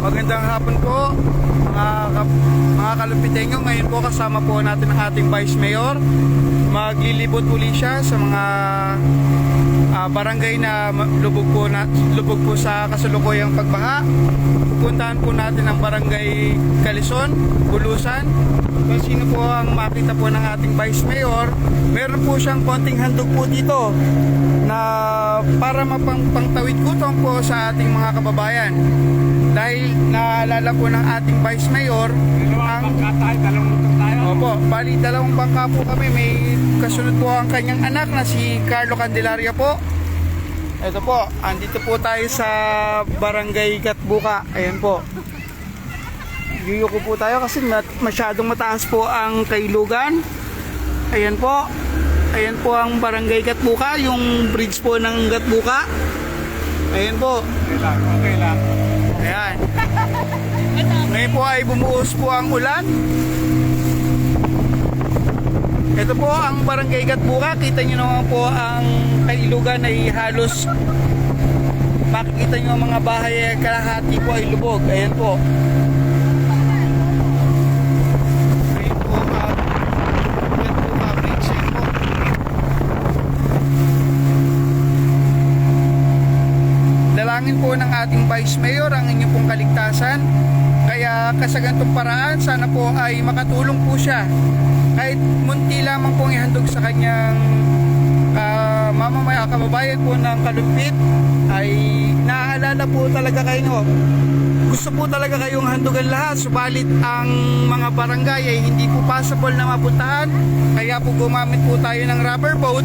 magandang hapon po mga, kap- mga kalupitenyo. Ngayon po kasama po natin ang ating Vice Mayor. Maglilibot uli siya sa mga ah, barangay na lubog po, na, lubog po sa kasalukuyang pagbaha. Pupuntahan po natin ang barangay Kalison, Bulusan. Kung sino po ang makita po ng ating Vice Mayor, meron po siyang konting handog po dito na para mapangtawid kutong po sa ating mga kababayan. Dahil naalala po ng ating Vice Mayor ang tayo, dalawang motor tayo. Opo, bali dalawang bangka po kami. May kasunod po ang kanyang anak na si Carlo Candelaria po. Ito po, andito po tayo sa Barangay Gatbuka. Ayan po. Yuyuko po tayo kasi masyadong mataas po ang kailugan. Ayan po. Ayan po ang Barangay Gatbuka, yung bridge po ng Gatbuka. Ayan po. Okay lang, okay lang. Ayan. Ngayon po ay bumuhos po ang ulan. Ito po ang barangay Gatbuka. Kita nyo naman po ang kailugan ay halos makikita nyo ang mga bahay ay kalahati po ay lubog. Ayan Bridge. Ayan po. Dalangin po ng ating Vice Mayor ang inyong pong kaligtasan. Kaya kasagantong paraan, sana po ay makatulong po siya. Kahit munti lamang pong ihandog sa kanyang uh, mamamaya kababayan po ng kalumpit ay naaalala po talaga kayo. Gusto po talaga kayong handugan lahat subalit ang mga barangay ay hindi po possible na mapuntahan kaya po gumamit po tayo ng rubber boat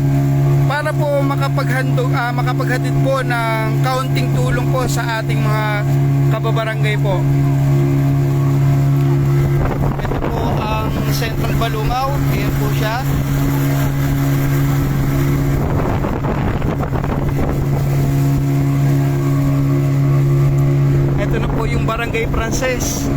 para po makapaghandog ah, makapaghatid po ng kaunting tulong po sa ating mga kababarangay po. Ito po ang Central Balungaw. Ayan po siya. Ito na po yung Barangay Frances.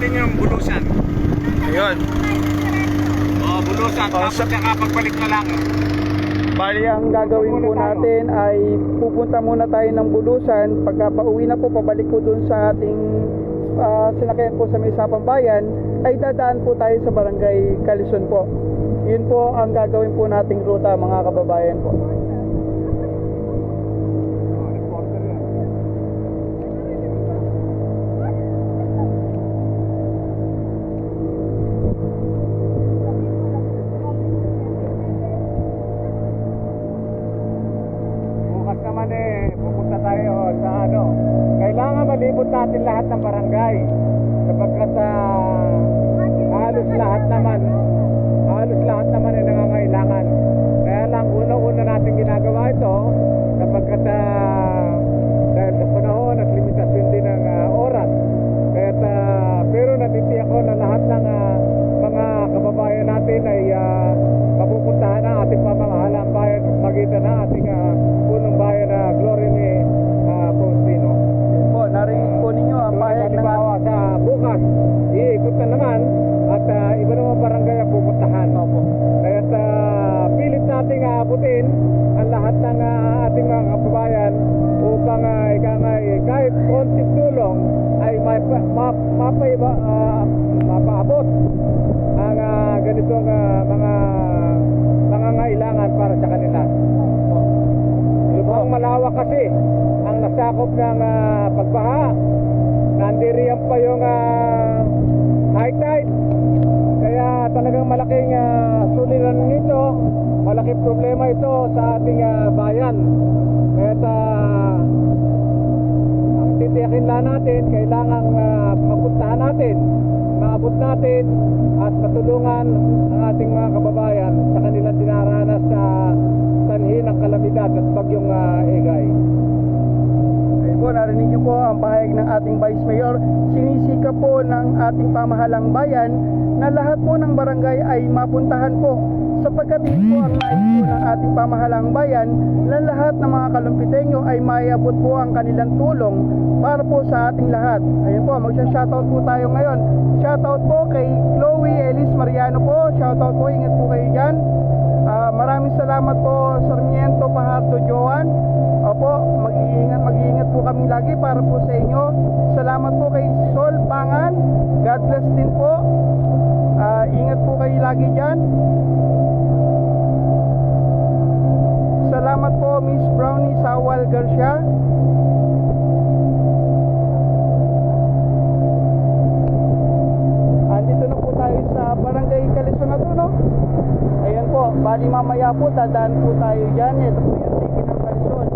Natin yung bulusan. Ayun. O, bulusan, Oh, tapos sa- saka pagbalik na lang. Bali, ang gagawin po natin ay pupunta muna tayo ng Bulusan. Pagka pauwi na po, pabalik po dun sa ating ah, sinakyan po sa may sapang bayan, ay dadaan po tayo sa barangay Kalison po. Yun po ang gagawin po nating ruta mga kababayan po. Ah, pagbaha. Nandiriyan pa yung ah, high tide. Kaya talagang malaking uh, suliran nito, malaking problema ito sa ating ah, bayan. Kaya uh, ang titiyakin lang natin, kailangan uh, mapuntahan natin, maabot natin at matulungan ang ating mga kababayan sa kanilang dinaranas na sanhi ng kalamidad at bagyong uh, igay. Po, narinig niyo po ang pahayag ng ating Vice Mayor. Sinisika po ng ating pamahalang bayan na lahat po ng barangay ay mapuntahan po sa sapagkat ito po ang nais ng ating pamahalang bayan na lahat ng mga kalumpitenyo ay maiabot po ang kanilang tulong para po sa ating lahat. Ayun po, magsha-shoutout po tayo ngayon. Shoutout po kay Chloe Ellis Mariano po. Shoutout po, ingat po kayo dyan. Ah, maraming salamat po Sarmiento Pahardo Joan. Opo, mag-iingat po kami lagi para po sa inyo. Salamat po kay Sol Pangan. God bless din po. Ah, ingat po kayo lagi dyan. Salamat po Miss Brownie Sawal Garcia. Andito na po tayo sa Barangay Kalisod na to, no? Ayan po, bali mamaya po, dadaan po tayo dyan. Ito po yung ticket ng Kalisod.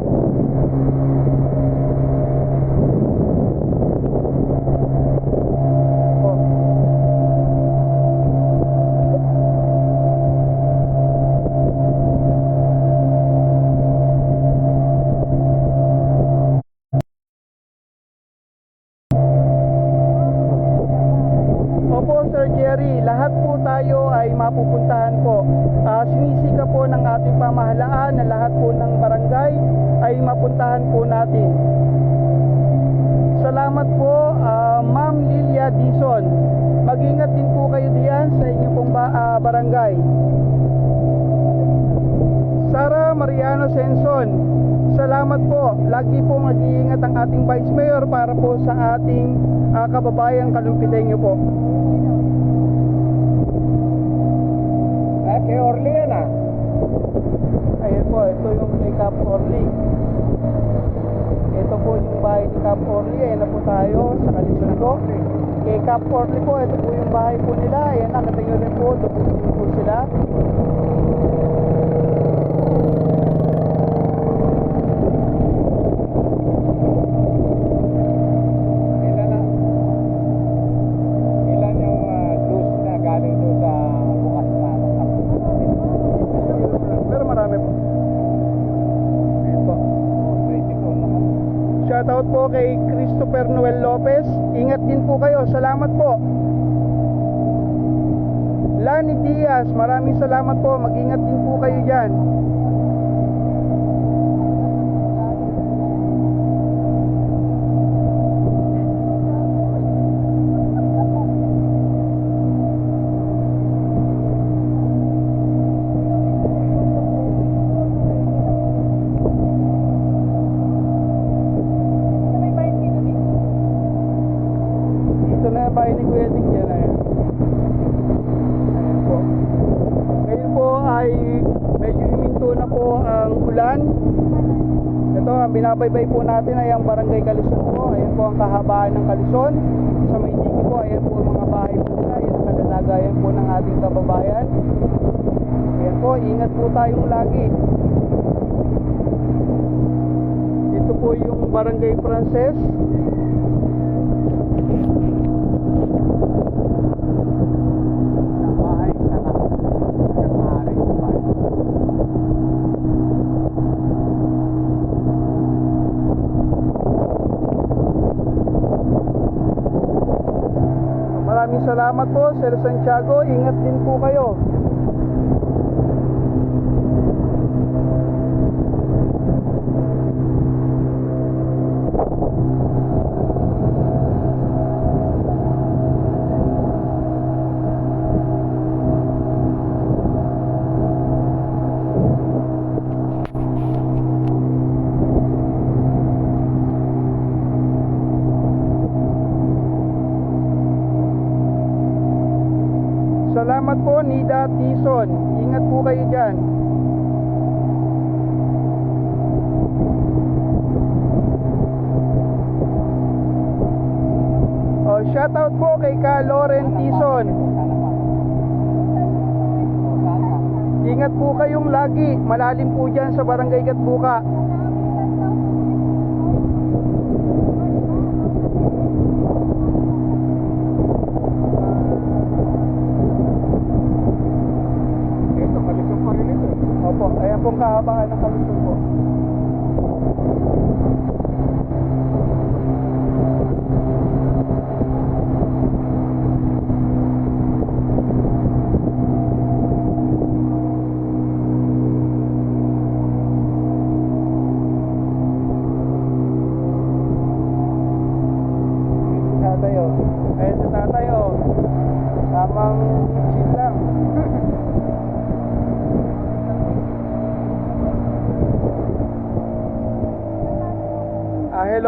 Po sa ating ah, kababayang kalumpitenyo po. Eh, kay Orly yan ah. Ayan po, ito yung kay Cap Orly. Ito po yung bahay ni Cap Orly. Ayan na po tayo sa Kalisod po. Kay Cap Orly po, ito po yung bahay po nila. Ayan, nakatingin binabaybay po natin ay ang Barangay Kalison po. Ayan po ang kahabaan ng Kalison. Sa Mayniki po, ayan po ang mga bahay po nila. Ayan ang kalalagayan po ng ating kababayan. Ayan po, ingat po tayong lagi. Ito po yung Barangay Frances. Sa bahay sa lahat. Sa maaari sa bahay. Maraming salamat po, Sir Santiago. Ingat din po kayo. Malalim po dyan sa Barangay Gatbuka. Opo, ayan pong kahabaan ng kalusog po.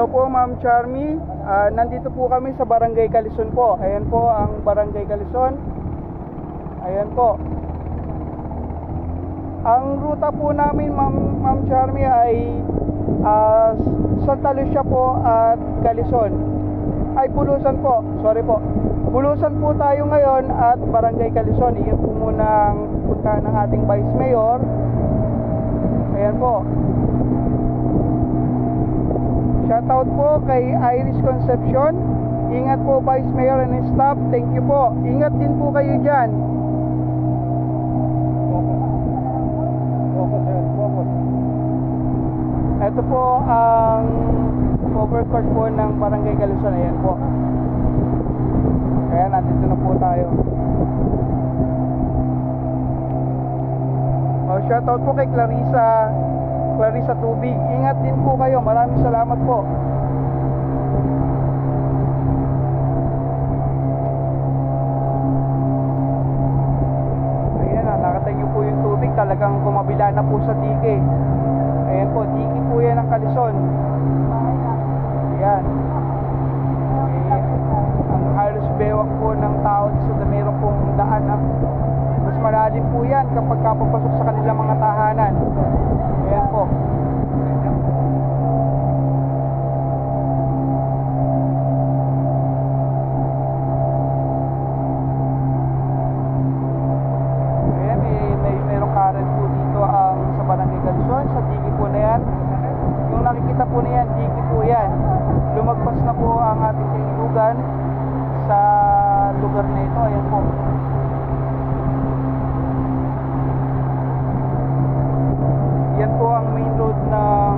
Po, Ma'am Charmy. Ah, nandito po kami sa Barangay Kalison po. Ayan po ang Barangay Kalison. Ayan po. Ang ruta po namin, Ma'am, Ma'am Charmy, ay ah, Santa Lucia po at Kalison. Ay, Bulusan po. Sorry po. Bulusan po tayo ngayon at Barangay Kalison. Iyon po muna ang punta ng ating Vice Mayor. Ayan po. Shoutout po kay Iris Concepcion. Ingat po Vice Mayor and staff. Thank you po. Ingat din po kayo dyan. Ito po ang overcourt po ng Barangay Galusan. Ayan po. Kaya nandito na po tayo. Oh, shoutout po kay Clarissa Clarissa Tubig. Ingat din po kayo. Maraming salamat po. Ayan na, nakatay niyo po yung tubig. Talagang kumabila na po sa dike. Ayan po, dike po yan ang kalison. Ayan. Eh, ang halos bewak po ng tao sa meron pong daan na mas malalim po yan kapag kapapasok sa kanilang mga tahanan. Nakikita po na yan, digi po yan. Lumagpas na po ang ating kailugan sa lugar na ito. Ayan po. Yan po ang main road ng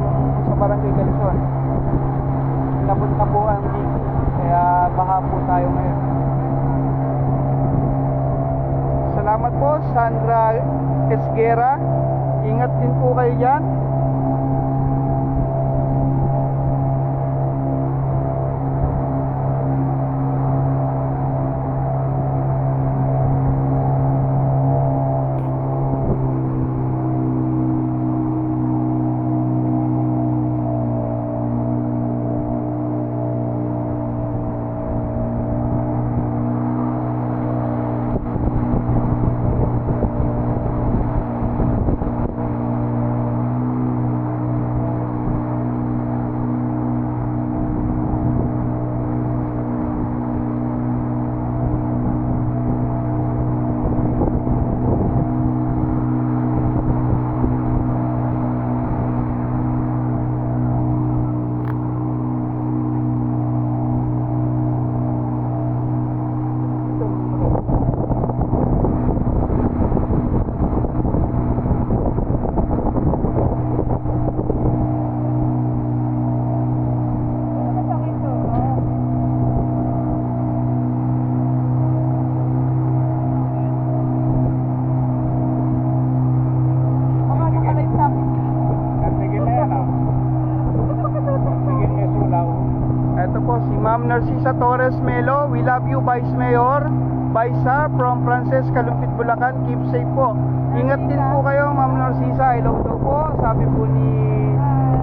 sa Barangay Galson. Nabot na po ang digi. Kaya baha tayo ngayon. Salamat po, Sandra Esguera. Ingat din po kayo dyan. Si Ma'am Narcisa Torres Melo. We love you, Vice Mayor. Baisa from Frances Kalumpit, Bulacan. Keep safe po. Ingat din po kayo, Ma'am Narcisa. Hello daw po. Sabi po ni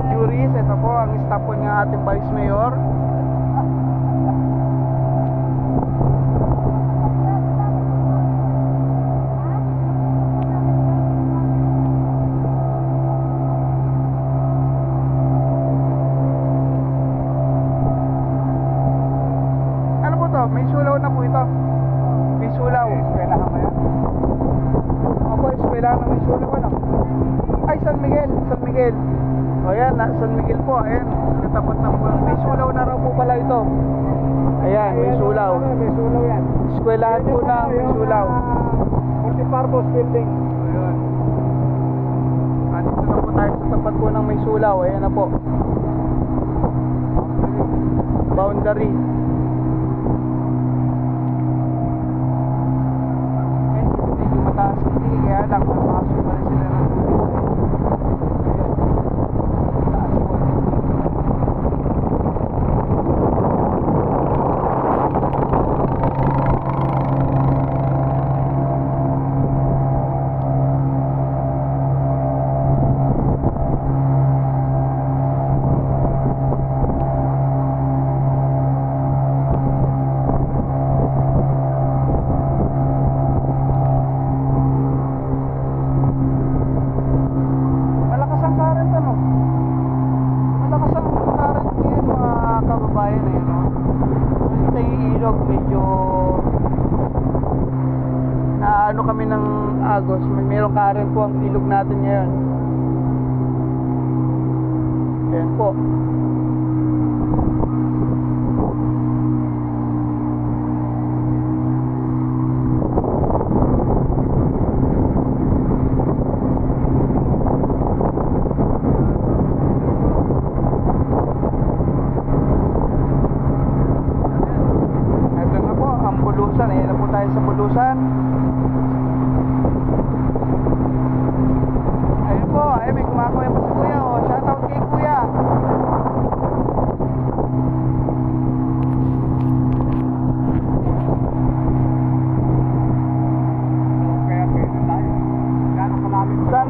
Juris. Ito po ang staff po ng ating Vice Mayor. Multipurpose building. Ayun. Andito na po tayo sa tapat po ng may sulaw. Ayan na po. Boundary. Medyo mataas hindi. Kaya lang, napasok pa rin sila ng tubig. Ayun. Taas po. Kababayan eh, no? Nakita yung ilog, medyo na ano kami ng agos. May meron karen po ang ilog natin ngayon. Ayan po.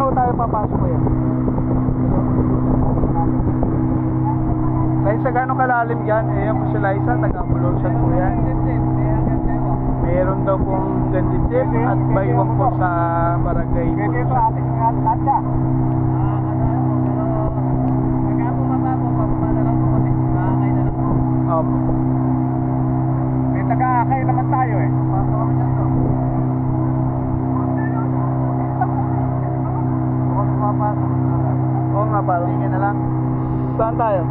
Ho tayo papasok Kuya? Dahil sa gano'ng kalalim yan, eh, yan po si Liza, taga bulusan po yan. Meron daw pong ganditip at baywang po sa barangay Pwede ito ating latya. Opo. May taga-akay naman tayo eh. Oo nga, parang Sige na lang. Saan tayo?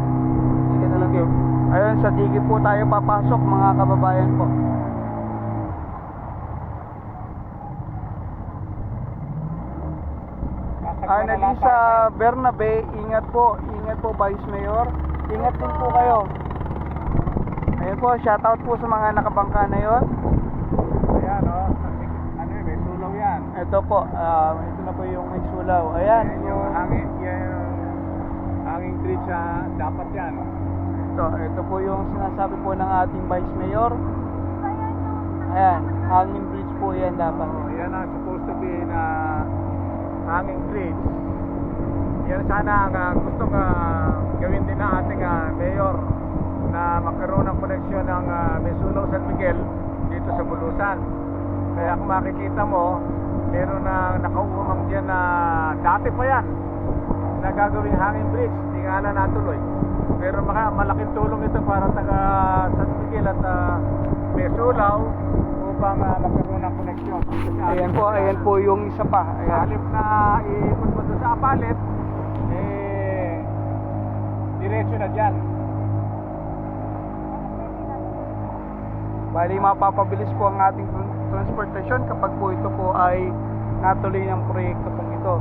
Sige na lang kayo. Ayun, sa Digi po tayo papasok mga kababayan po. Annalisa Bernabe, ingat po, ingat po Vice Mayor. Ingat din po kayo. Ayun po, shoutout po sa mga nakabangka na yon. Ayan oh. Ano yun, may sulaw yan. Ito po, ah, ito na po yung may sulaw. Ayan, Yan yung hangin, yan yung hanging bridge sa dapat yan. Ito, ito po yung sinasabi po ng ating Vice Mayor. Ayan, hanging bridge po yan dapat. Oh, yan ang supposed to be na hanging bridge. Yan sana ang ah, gusto nga gawin din ng ating ah, mayor na magkaroon ng koneksyon ng uh, Mesuno San Miguel dito sa Bulusan. Kaya kung makikita mo, meron na nakauumang dyan na dati pa yan na gagawing hanging bridge. Hindi nga na natuloy. Pero maka, malaking tulong ito para taga San Miguel at uh, Mesulaw upang ah, magkaroon ng koneksyon. Ayan po, ayan po yung isa pa. Ayan. Halip na iikot mo sa apalit, eh, diretso na dyan. Bali, mapapabilis po ang ating transportasyon kapag po ito po ay natuloy ng proyekto pong ito.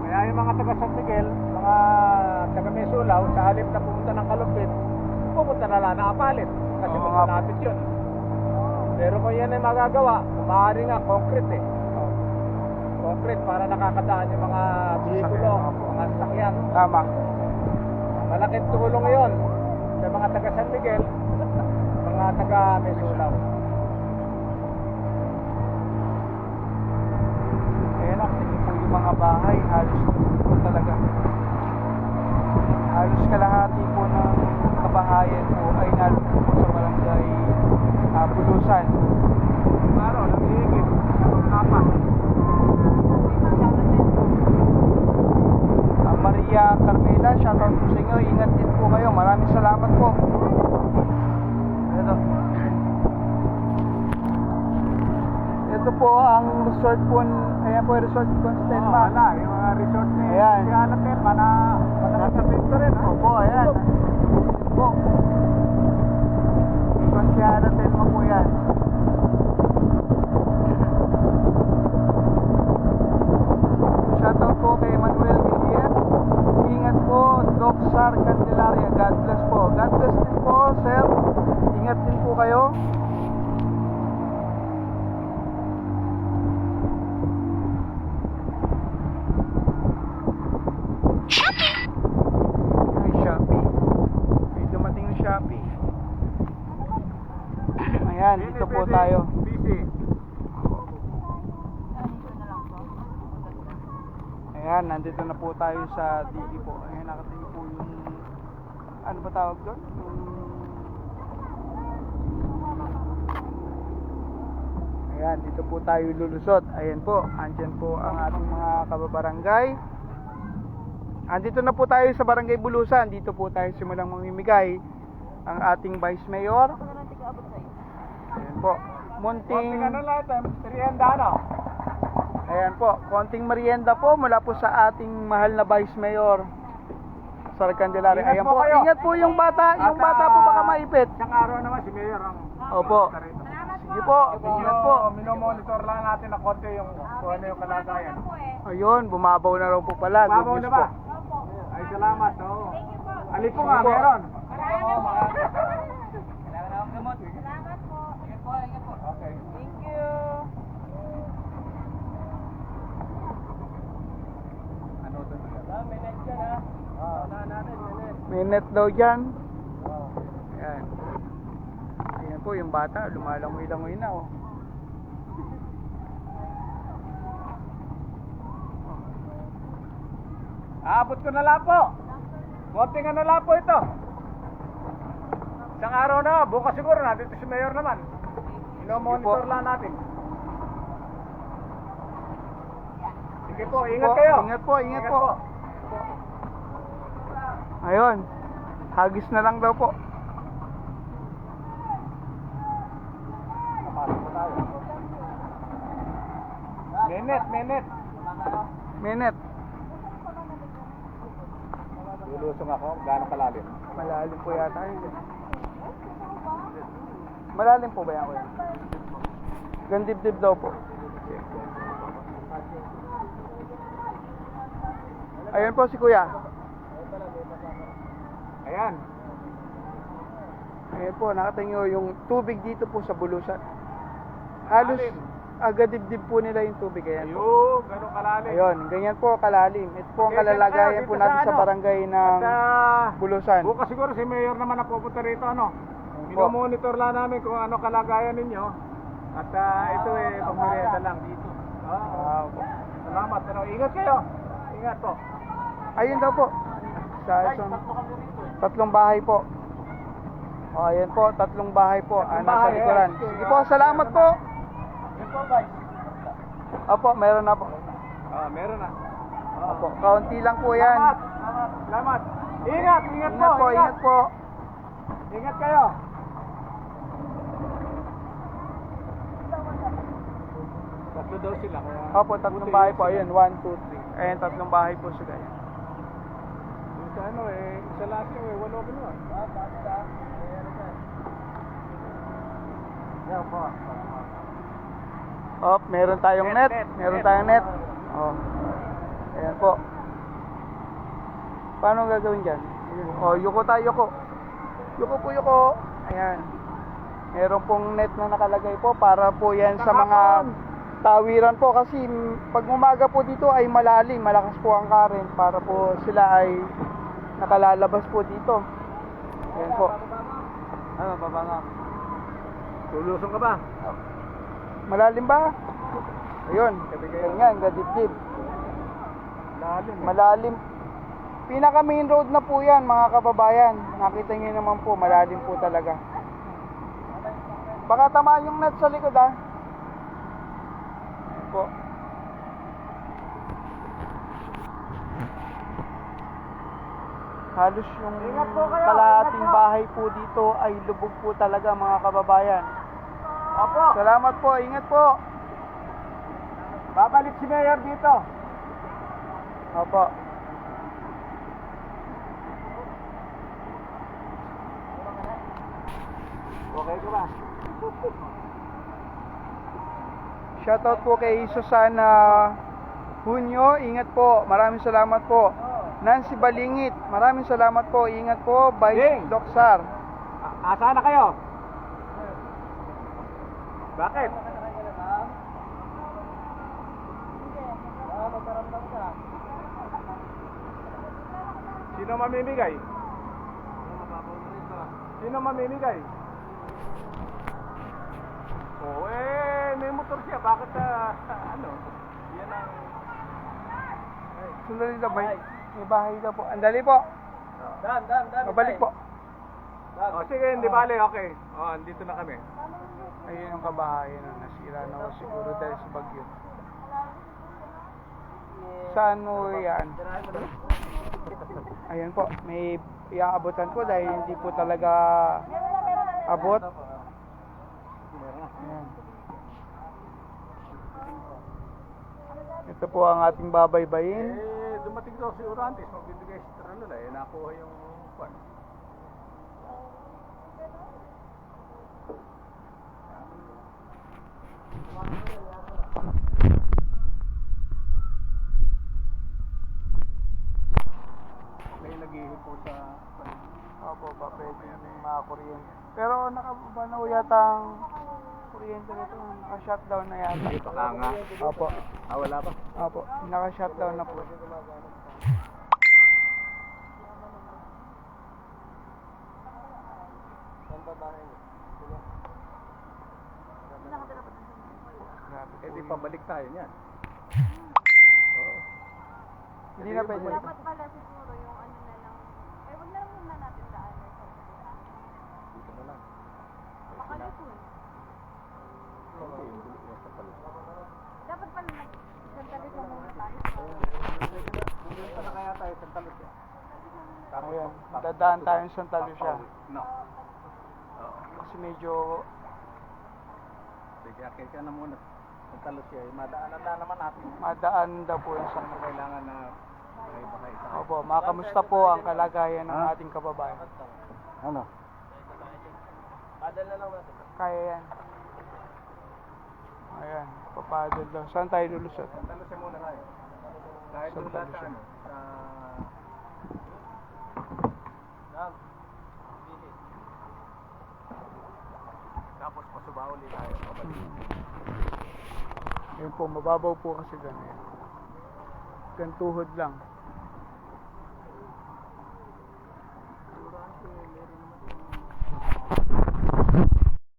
Kaya yung mga taga San Miguel, mga taga Mesulaw, sa halip na pumunta ng Kalumpit, pupunta na lang na apalit. Kasi Oo malapit yun. Pero kung yan ay magagawa, maaari nga concrete eh. Concrete para nakakadaan yung mga bihikulo, Sasakyan, mga sasakyan. Tama. Malaking tulong ngayon sa mga taga San Miguel, mga taga Mesulaw. Ayan o, tingin po yung mga bahay, halos po talaga. Halos kalahati po ng kabahayan po ay nalungkot po sa barangay uh, Bulusan. Klaro, nangihigit. Anong kapat? Ah, Maria Carmela, shoutout po sa inyo. Ingat din po kayo. Maraming salamat po. Ito. Ito po ang resort po. Ayan po yung resort po ng Oh, Stelma. wala, yung mga resort ni Ayan. si Anatel, mana, manakasabit rin. ha? Opo, ayan. Po. Konsyara Telma po yan. Shoutout po kay Manuel Villier. Ingat po, Doc Sar Candelaria. God bless po. God bless din po, sir. Ingat din po kayo. Ay, Shopee. May dumating yung Shopee. Ayan, dito po tayo. Busy. Ayan, nandito na po tayo sa Digi po. Ayan, nakatingin po yung... Ano ba tawag doon? Yung... Ayan, dito po tayo lulusot. Ayan po, andyan po ang ating mga kababarangay. andito na po tayo sa Barangay Bulusan. Dito po tayo simulang mamimigay ang ating Vice Mayor. Ayan po. Munting, ano merienda ano? ayan po, konting merienda po mula po sa ating mahal na Vice Mayor. Sir Candelaria. Ayan po ingat po yung bata. Yung At, bata po baka maipit. Isang araw naman si Mayor ang Opo. Sige po, ingat po. Minomonitor lang natin na konti yung kung ano yung kalagayan. Ayun, bumabaw na raw po pala. Good news na ba? po. Ay, salamat. Oo. Ali po nga, po. meron. Salamat po. Okay. Thank you. Ano ito? Ah, may net yan ha. Oo, na natin, may net. May net daw dyan. Ayan. Po yung bata, lumalangoy-langoy na oh. Aabot ko na lang po. Konting ano lang po ito. Isang araw na, bukas siguro na, dito si Mayor naman. Po. lang natin. Sige po, ingat po, kayo. ingat po, ingat po. Ayun. Hagis na lang daw po. Papasok po tayo. Menet, menet. Minute. Lulusong ako, gano'ng kalalim. Malalim po yata yun. Malalim po ba yan? Gandibdib daw po. Ayun po si kuya. Ayan. Ayun po, nakatingin yung tubig dito po sa bulusan. Halos Lalim. Agadibdib po nila yung tubig. Ayan po. Ayun, gano'ng kalalim. Ayun, ganyan po kalalim. Ito po ang Okay, kalalagayan dito po natin sa ano? barangay ng At, ah, Bulusan. Bukas siguro si Mayor naman ang pupunta rito, ano? Opo. Minomonitor lang namin kung ano kalagayan ninyo. At ah, ito eh, pagmerienda lang dito. Oo. Ah, po. Salamat. Ano, ingat kayo. Ingat po. Ayun daw po. Sa isang, tatlong bahay po. O, ayan po, tatlong bahay po. Ah, Tatlong nasa bahay, likuran. eh. Sige po, salamat po. Po. Opo, meron na po. Ah, meron na. Oo. Opo, kaunti lang po yan. Salamat. Salamat. Salamat. Ingat, ingat, Ingat po, ingat. ingat po. Ingat kayo. Tatlo daw sila. Kaya... Opo, tatlong bahay po. Ayun, 1, 2, 3. Ayun, tatlong bahay po sila. Ayan. Yung sa ano eh, isa last year eh, walo nun. Ah, basta. Yan po. Oh, meron tayong Net, net. net, Meron net. tayong net. Oh. Ayan po. Paano gagawin dyan? Oh, yuko tayo, yuko. Yuko po, yuko. Ayan. Meron pong net na nakalagay po para po yan sa mga tawiran po kasi pag umaga po dito ay malalim, malakas po ang current para po sila ay nakalalabas po dito. Ayan po. Ano, baba nga. Tulusong ka ba? Malalim ba? Ayun. Ganyan, gadip-dip. Lalim. Malalim. Pinaka main road na po yan mga kababayan. Nakita niyo naman po, malalim po talaga. Baka tamaan yung net sa likod ah. Po. Halos yung kalahating bahay po dito ay lubog po talaga mga kababayan. Opo. Salamat po, ingat po. Babalik si Mayor dito. Opo. Okay ka ba? Shoutout po kay Susana Hunyo, ingat po. Maraming salamat po. Nancy Balingit, maraming salamat po. Ingat po. Vice. Doksar. A- Asa na kayo? Bakit? Sino mamimigay? Sino mamimigay? Oo, eh, may motor siya. Bakit, ah, ano? Yan ang... Sundali daw, may, may bahay daw po. Andali po. Dan, dan, dan. Mabalik po. O, sige, hindi bali. Okay. O, andito na kami. Ayun yung kabahayan na nasira na ho siguro dahil sa bagyo. Saan mo yan? Ayan po, may iaabotan po dahil hindi po talaga abot. Ayan. Ito po ang ating babaybayin. Eh, dumating daw si Urantes, magbibigay si Tralala, eh, nakuha yung kwan. May naghihipo po sa Opo, pa pwede yung mga kuryente. Pero nakababa na po yata ang kuryente nito. Naka-shutdown na yata. Ito ka nga. Opo. Ah, wala ba? Opo, naka-shutdown na po. Grabe. Eh, di pabalik tayo niyan. Hindi na pwede. Dapat pala siguro yung ano na lang. Eh, wag na lang muna natin daanan sa kabila. Dito na lang. Sa pala. Dapat pala nag-sandali lang muna tayo. Dito na kaya tayo sa talot eh. Ayan, dadaan tayo sa Santa Lucia. No. Oo. Kasi medyo Sige, akit ka na muna. Sa talot siya. eh. Madaanan na naman natin. madaan daw po yung Santa kailangan na may baka isa. Opo, makamusta po ang kalagayan ng ating kababayan. Ano? Kaya yan. Ayan, papadol daw. Saan tayo lulusot? Sa talot siya muna tayo. Kahit Sa doon lang sa ano. Sa... Tapos pasubaw ulit tayo. Pabalik. Yun po, mababaw po kasi ganyan. Gantuhod lang.